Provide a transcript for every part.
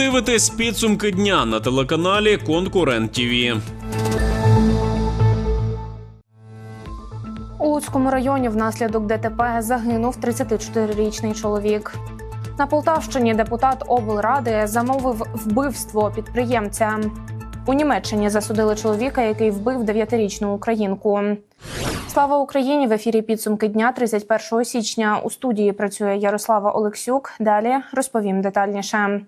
дивитесь підсумки дня на телеканалі Конкурент ТІВІ. У Луцькому районі внаслідок ДТП загинув 34-річний чоловік. На Полтавщині депутат облради замовив вбивство підприємця. У Німеччині засудили чоловіка, який вбив 9-річну українку. Слава Україні! В ефірі підсумки дня 31 січня. У студії працює Ярослава Олексюк. Далі розповім детальніше.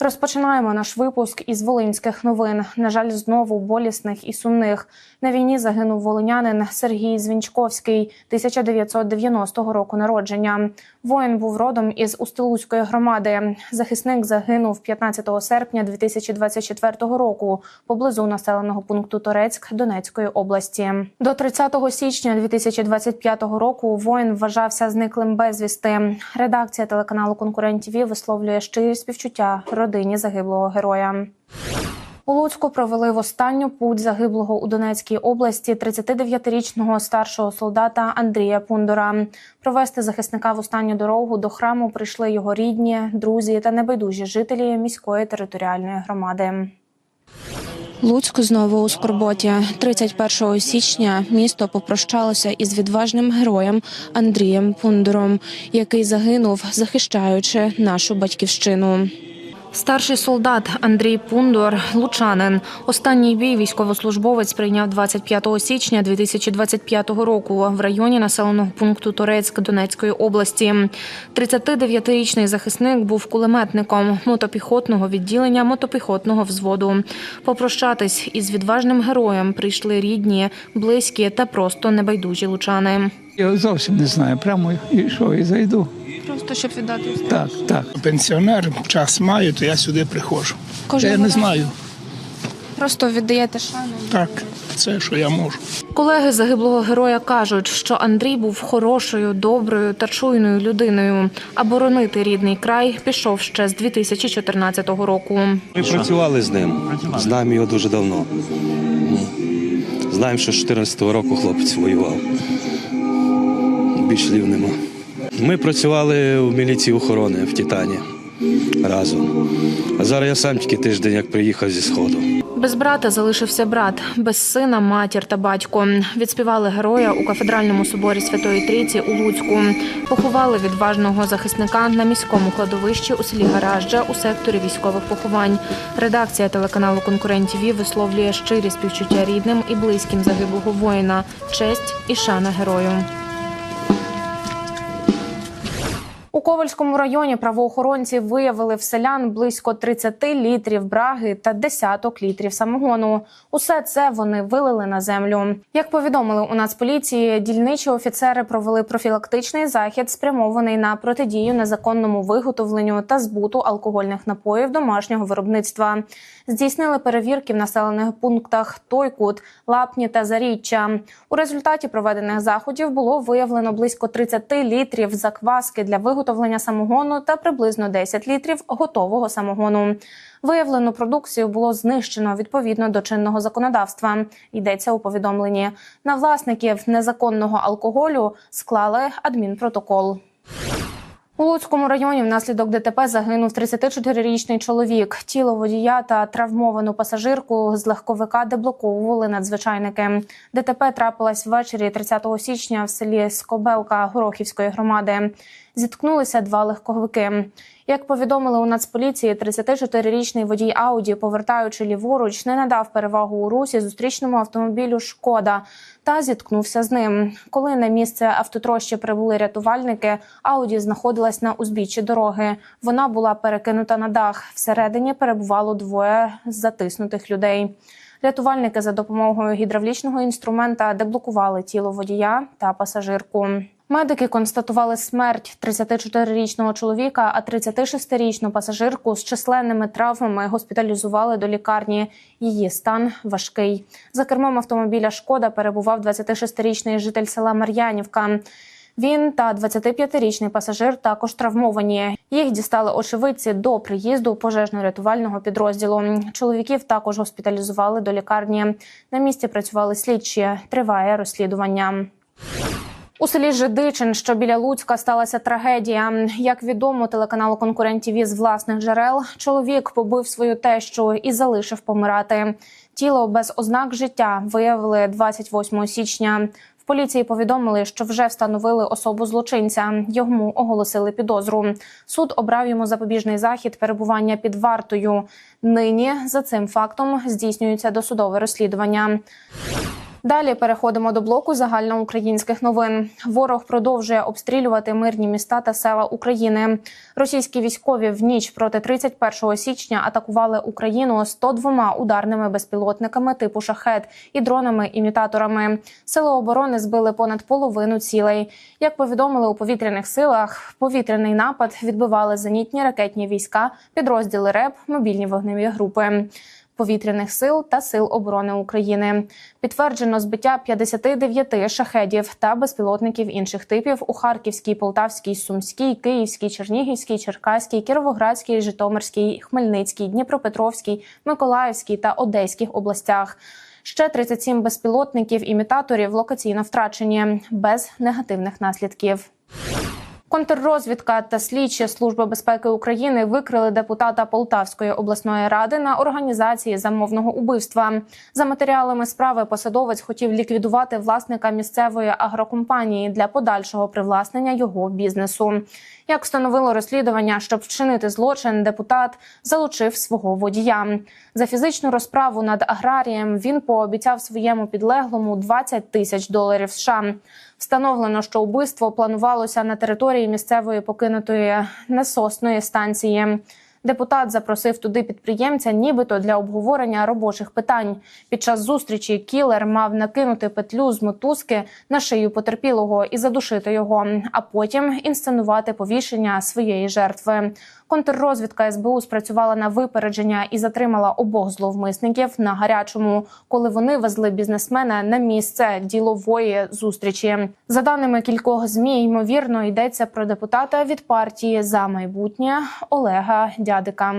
Розпочинаємо наш випуск із волинських новин. На жаль, знову болісних і сумних. На війні загинув волинянин Сергій Звінчковський, 1990 року народження. Воїн був родом із Устилузької громади. Захисник загинув 15 серпня 2024 року поблизу населеного пункту Торецьк Донецької області. До 30 січня 2025 року воїн вважався зниклим безвісти. Редакція телеканалу Конкурент ТІВІ висловлює щирі співчуття родині загиблого героя. У Луцьку провели в останню путь загиблого у Донецькій області 39-річного старшого солдата Андрія Пундора. Провести захисника в останню дорогу до храму прийшли його рідні, друзі та небайдужі жителі міської територіальної громади. Луцьк знову у скорботі. 31 січня місто попрощалося із відважним героєм Андрієм Пундуром, який загинув, захищаючи нашу батьківщину. Старший солдат Андрій Пундор, лучанин. Останній бій військовослужбовець прийняв 25 січня 2025 року в районі населеного пункту Торецьк Донецької області. 39-річний захисник був кулеметником мотопіхотного відділення мотопіхотного взводу. Попрощатись із відважним героєм прийшли рідні, близькі та просто небайдужі лучани. Я зовсім не знаю, прямо що, і зайду. Просто щоб віддати Так, так. пенсіонер, час маю, то я сюди приходжу. Кожного я не разу? знаю. просто віддаєте шану. Так, це що я можу. Колеги загиблого героя кажуть, що Андрій був хорошою, доброю та чуйною людиною. А боронити рідний край пішов ще з 2014 року. Ми працювали з ним, знаємо його дуже давно. Знаємо, що з 14-го року хлопець воював. Більш слів нема. Ми працювали в міліції охорони в Титані разом. А зараз я сам тільки тиждень як приїхав зі сходу. Без брата залишився брат, без сина матір та батько. Відспівали героя у кафедральному соборі Святої Трійці у Луцьку. Поховали відважного захисника на міському кладовищі у селі Гаражджа у секторі військових поховань. Редакція телеканалу Конкурент ТІВІ висловлює щирі співчуття рідним і близьким загиблого воїна, честь і шана герою. У Ковальському районі правоохоронці виявили в селян близько 30 літрів браги та десяток літрів самогону. Усе це вони вилили на землю. Як повідомили у Нацполіції, дільничі офіцери провели профілактичний захід, спрямований на протидію незаконному виготовленню та збуту алкогольних напоїв домашнього виробництва. Здійснили перевірки в населених пунктах Тойкут, Лапні та Заріччя. У результаті проведених заходів було виявлено близько 30 літрів закваски для виготовлення самогону та приблизно 10 літрів готового самогону. Виявлену продукцію було знищено відповідно до чинного законодавства. Йдеться у повідомленні. На власників незаконного алкоголю склали адмінпротокол. У Луцькому районі внаслідок ДТП загинув 34-річний чоловік. Тіло водія та травмовану пасажирку з легковика деблоковували надзвичайники. ДТП трапилось ввечері 30 січня в селі Скобелка Горохівської громади. Зіткнулися два легковики. Як повідомили у Нацполіції, 34-річний водій Ауді, повертаючи ліворуч, не надав перевагу у русі зустрічному автомобілю Шкода та зіткнувся з ним. Коли на місце автотрощі прибули рятувальники, Ауді знаходилась на узбіччі дороги. Вона була перекинута на дах. Всередині перебувало двоє затиснутих людей. Рятувальники за допомогою гідравлічного інструмента деблокували тіло водія та пасажирку. Медики констатували смерть 34-річного чоловіка, а 36-річну пасажирку з численними травмами госпіталізували до лікарні. Її стан важкий. За кермом автомобіля Шкода перебував 26-річний житель села Мар'янівка. Він та 25-річний пасажир також травмовані. Їх дістали очевидці до приїзду пожежно-рятувального підрозділу. Чоловіків також госпіталізували до лікарні. На місці працювали слідчі. Триває розслідування. У селі Жидичин, що біля Луцька, сталася трагедія. Як відомо телеканалу Конкурент ТІВІ з власних джерел, чоловік побив свою тещу і залишив помирати. Тіло без ознак життя виявили 28 січня. В поліції повідомили, що вже встановили особу злочинця. Йому оголосили підозру. Суд обрав йому запобіжний захід перебування під вартою. Нині за цим фактом здійснюється досудове розслідування. Далі переходимо до блоку загальноукраїнських новин. Ворог продовжує обстрілювати мирні міста та села України. Російські військові в ніч проти 31 січня атакували Україну 102 ударними безпілотниками типу шахет і дронами-імітаторами. Сили оборони збили понад половину цілей. Як повідомили у повітряних силах, повітряний напад відбивали зенітні ракетні війська, підрозділи РЕБ, мобільні вогневі групи повітряних сил та сил оборони України. Підтверджено збиття 59 шахедів та безпілотників інших типів у Харківській, Полтавській, Сумській, Київській, Чернігівській, Черкаській, Кіровоградській, Житомирській, Хмельницькій, Дніпропетровській, Миколаївській та Одеських областях. Ще 37 безпілотників імітаторів локаційно втрачені без негативних наслідків. Контррозвідка та слідчі служби безпеки України викрили депутата Полтавської обласної ради на організації замовного убивства. За матеріалами справи посадовець хотів ліквідувати власника місцевої агрокомпанії для подальшого привласнення його бізнесу. Як встановило розслідування, щоб вчинити злочин, депутат залучив свого водія. За фізичну розправу над аграрієм він пообіцяв своєму підлеглому 20 тисяч доларів США. Встановлено, що убивство планувалося на території місцевої покинутої насосної станції. Депутат запросив туди підприємця, нібито для обговорення робочих питань. Під час зустрічі кілер мав накинути петлю з мотузки на шию потерпілого і задушити його, а потім інсценувати повішення своєї жертви. Контррозвідка СБУ спрацювала на випередження і затримала обох зловмисників на гарячому, коли вони везли бізнесмена на місце ділової зустрічі. За даними кількох змі, ймовірно йдеться про депутата від партії за майбутнє Олега Дядика.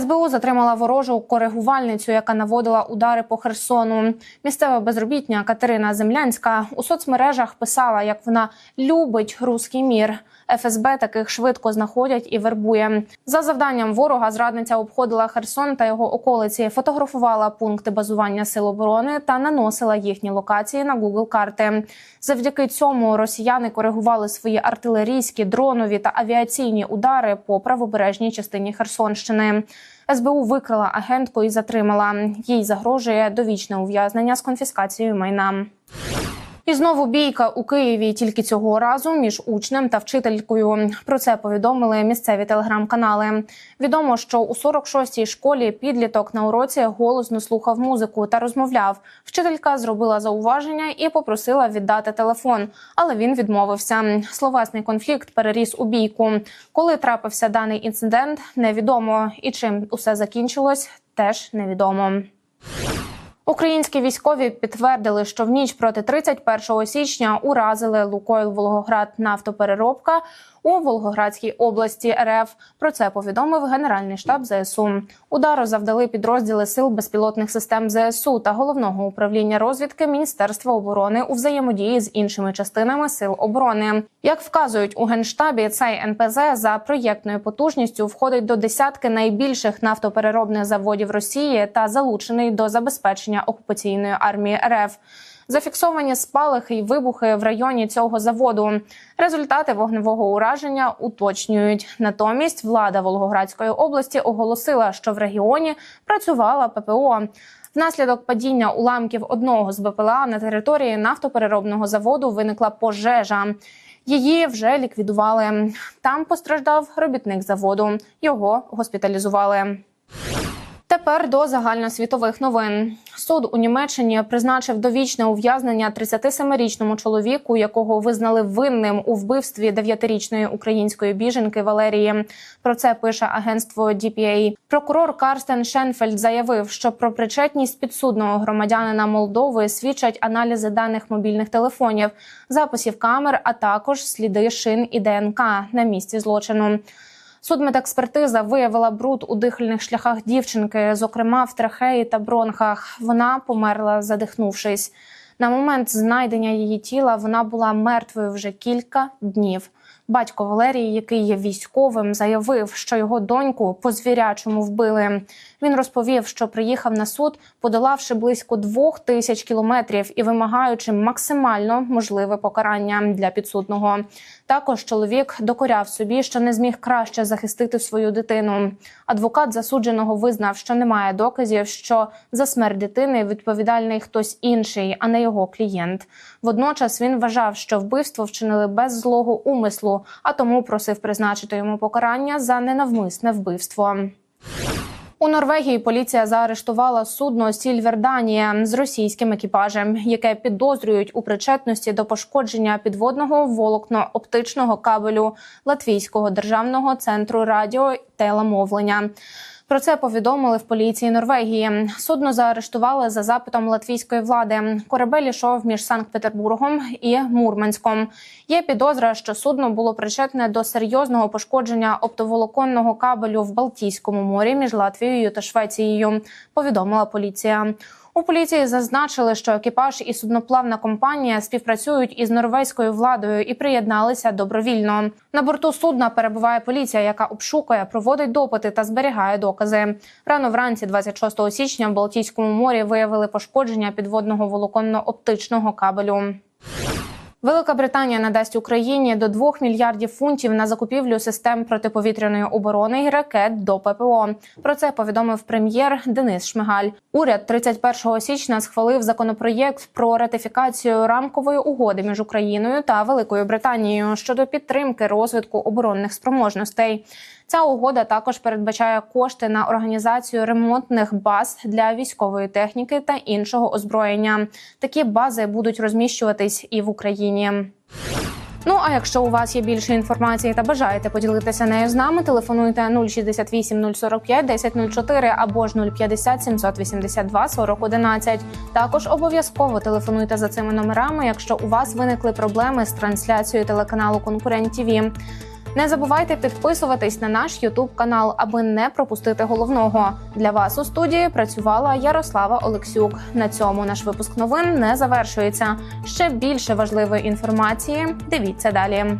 СБУ затримала ворожу коригувальницю, яка наводила удари по Херсону. Місцева безробітня Катерина Землянська у соцмережах писала, як вона любить руський мір. ФСБ таких швидко знаходять і вербує. За завданням ворога зрадниця обходила Херсон та його околиці, фотографувала пункти базування сил оборони та наносила їхні локації на Google карти. Завдяки цьому росіяни коригували свої артилерійські, дронові та авіаційні удари по правобережній частині Херсонщини. СБУ викрила агентку і затримала. Їй загрожує довічне ув'язнення з конфіскацією майна. І знову бійка у Києві тільки цього разу між учнем та вчителькою. Про це повідомили місцеві телеграм-канали. Відомо, що у 46-й школі підліток на уроці голосно слухав музику та розмовляв. Вчителька зробила зауваження і попросила віддати телефон, але він відмовився. Словесний конфлікт переріс у бійку. Коли трапився даний інцидент, невідомо. І чим усе закінчилось, теж невідомо. Українські військові підтвердили, що в ніч проти 31 січня уразили Лукойл Волгоград нафтопереробка у Волгоградській області РФ. Про це повідомив Генеральний штаб ЗСУ. Удару завдали підрозділи сил безпілотних систем ЗСУ та головного управління розвідки Міністерства оборони у взаємодії з іншими частинами сил оборони. Як вказують у генштабі, цей НПЗ за проєктною потужністю входить до десятки найбільших нафтопереробних заводів Росії та залучений до забезпечення окупаційної армії РФ. Зафіксовані спалахи й вибухи в районі цього заводу. Результати вогневого ураження уточнюють. Натомість влада Волгоградської області оголосила, що в регіоні працювала ППО. Внаслідок падіння уламків одного з БПЛА на території нафтопереробного заводу виникла пожежа. Її вже ліквідували. Там постраждав робітник заводу. Його госпіталізували. Тепер до загальносвітових новин. Суд у Німеччині призначив довічне ув'язнення 37-річному чоловіку, якого визнали винним у вбивстві 9-річної української біженки Валерії. Про це пише агентство DPA. Прокурор Карстен Шенфельд заявив, що про причетність підсудного громадянина Молдови свідчать аналізи даних мобільних телефонів, записів камер, а також сліди шин і ДНК на місці злочину. Судмедекспертиза виявила бруд у дихальних шляхах дівчинки, зокрема в трахеї та бронхах. Вона померла, задихнувшись. На момент знайдення її тіла вона була мертвою вже кілька днів. Батько Валерії, який є військовим, заявив, що його доньку по звірячому вбили. Він розповів, що приїхав на суд, подолавши близько двох тисяч кілометрів і вимагаючи максимально можливе покарання для підсудного. Також чоловік докоряв собі, що не зміг краще захистити свою дитину. Адвокат засудженого визнав, що немає доказів, що за смерть дитини відповідальний хтось інший, а не його клієнт. Водночас він вважав, що вбивство вчинили без злого умислу, а тому просив призначити йому покарання за ненавмисне вбивство. У Норвегії поліція заарештувала судно Сільверданія з російським екіпажем, яке підозрюють у причетності до пошкодження підводного волокно-оптичного кабелю Латвійського державного центру радіо телемовлення. Про це повідомили в поліції Норвегії. Судно заарештували за запитом латвійської влади. Корабель ішов між Санкт-Петербургом і Мурманськом. Є підозра, що судно було причетне до серйозного пошкодження оптоволоконного кабелю в Балтійському морі між Латвією та Швецією. Повідомила поліція. У поліції зазначили, що екіпаж і судноплавна компанія співпрацюють із норвезькою владою і приєдналися добровільно. На борту судна перебуває поліція, яка обшукує, проводить допити та зберігає докази. Рано вранці, 26 січня, в Балтійському морі виявили пошкодження підводного волоконно-оптичного кабелю. Велика Британія надасть Україні до 2 мільярдів фунтів на закупівлю систем протиповітряної оборони і ракет до ППО. Про це повідомив прем'єр Денис Шмигаль. Уряд 31 січня схвалив законопроєкт про ратифікацію рамкової угоди між Україною та Великою Британією щодо підтримки розвитку оборонних спроможностей. Ця угода також передбачає кошти на організацію ремонтних баз для військової техніки та іншого озброєння. Такі бази будуть розміщуватись і в Україні. Ну а якщо у вас є більше інформації та бажаєте поділитися нею з нами, телефонуйте 068 045 1004 або ж 050 782 40 11. Також обов'язково телефонуйте за цими номерами, якщо у вас виникли проблеми з трансляцією телеканалу Конкурент ТІВІ. Не забувайте підписуватись на наш Ютуб канал, аби не пропустити головного. Для вас у студії працювала Ярослава Олексюк. На цьому наш випуск новин не завершується. Ще більше важливої інформації. Дивіться далі.